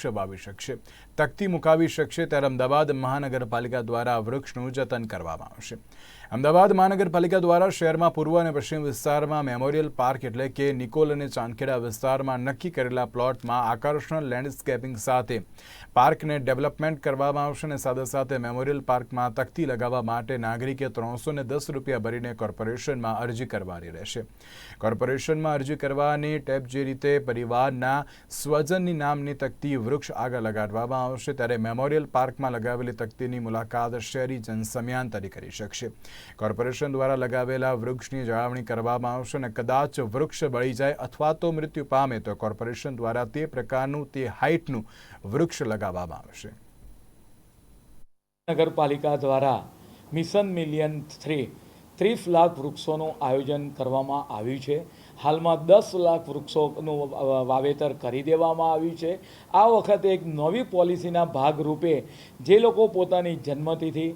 વૃક્ષ આવી શકશે. તકતી મુકાવી શકશે ત્યારે અમદાવાદ મહાનગરપાલિકા દ્વારા વૃક્ષનું જતન કરવામાં આવશે. અમદાવાદ મહાનગરપાલિકા દ્વારા શહેરમાં પૂર્વ અને પશ્ચિમ વિસ્તારમાં મેમોરિયલ પાર્ક એટલે કે નિકોલ અને ચાંદખેડા વિસ્તારમાં નક્કી કરેલા પ્લોટમાં આકર્ષણ લેન્ડસ્કેપિંગ સાથે પાર્કને ડેવલપમેન્ટ કરવામાં આવશે અને સાથે સાથે મેમોરિયલ પાર્કમાં તકતી લગાવવા માટે નાગરિકે ત્રણસો ને દસ રૂપિયા ભરીને કોર્પોરેશનમાં અરજી કરવાની રહેશે. કોર્પોરેશનમાં અરજી કરવાની ટેપ જે રીતે પરિવારના સ્વજનની નામની તકતી વૃક્ષ આગળ લગાડવામાં આવશે ત્યારે મેમોરિયલ પાર્કમાં લગાવેલી તકતીની મુલાકાત શહેરીજન સમયાંતરે કરી શકશે. કોર્પોરેશન દ્વારા લગાવેલા વૃક્ષની જાળવણી કરવામાં આવશે અને કદાચ વૃક્ષ બળી જાય અથવા તો મૃત્યુ પામે તો કોર્પોરેશન દ્વારા તે પ્રકારનું તે હાઇટનું વૃક્ષ લગાવવામાં આવશે. નગરપાલિકા દ્વારા મિશન મિલિયન થ્રી ત્રીસ લાખ વૃક્ષોનું આયોજન કરવામાં આવ્યું છે. હાલમાં દસ લાખ વૃક્ષોનું વાવેતર કરી દેવામાં આવ્યું છે. આ વખતે એક નવી પોલિસીના ભાગરૂપે જે લોકો પોતાની જન્મતિથિ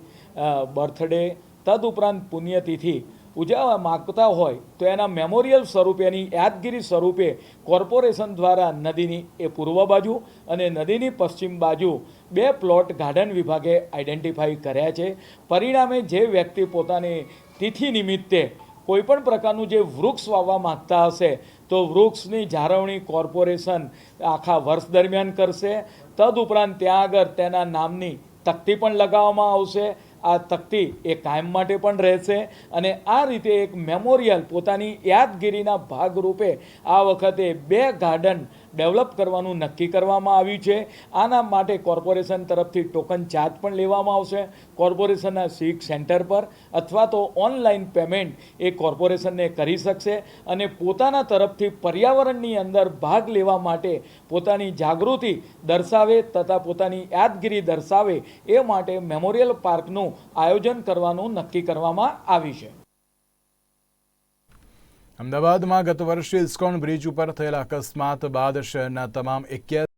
બર્થડે તદઉપરાંત પુણ્યતિથિ ઉજવવા માગતા હોય તો એના મેમોરિયલ સ્વરૂપે એની યાદગીરી સ્વરૂપે કોર્પોરેશન દ્વારા નદીની એ પૂર્વ બાજુ અને નદીની પશ્ચિમ બાજુ બે પ્લોટ ગાર્ડન વિભાગે આઈડેન્ટિફાઈ કર્યા છે. પરિણામે જે વ્યક્તિ પોતાની તિથિ નિમિત્તે કોઈપણ પ્રકારનું જે વૃક્ષ વાવવા માગતા હશે તો વૃક્ષની જાળવણી કોર્પોરેશન આખા વર્ષ દરમિયાન કરશે. તદુપરાંત ત્યાં આગળ તેના નામની તકતી પણ લગાવવામાં આવશે. આ તકતી એ કાયમ માટે પણ રહેશે અને આ રીતે એક મેમોરિયલ પોતાની યાદગીરીના ભાગરૂપે આ વખતે બે ગાર્ડન ડેવલપ કરવાનું નક્કી કરવામાં આવ્યું છે. આના માટે કોર્પોરેશન તરફથી ટોકન ચાર્જ પણ લેવામાં આવશે. કોર્પોરેશનના સીક સેન્ટર પર અથવા તો ઓનલાઈન પેમેન્ટ એ કોર્પોરેશનને કરી શકશે અને પોતાના તરફથી પર્યાવરણની અંદર ભાગ લેવા માટે પોતાની જાગૃતિ દર્શાવે તથા પોતાની યાદગીરી દર્શાવે એ માટે મેમોરિયલ પાર્કનું આયોજન કરવાનું નક્કી કરવામાં આવ્યું છે. અમદાવાદમાં ગત વર્ષે ઇસ્કોન બ્રિજ ઉપર થયેલા અકસ્માત બાદ શહેરના તમામ એક્યાસી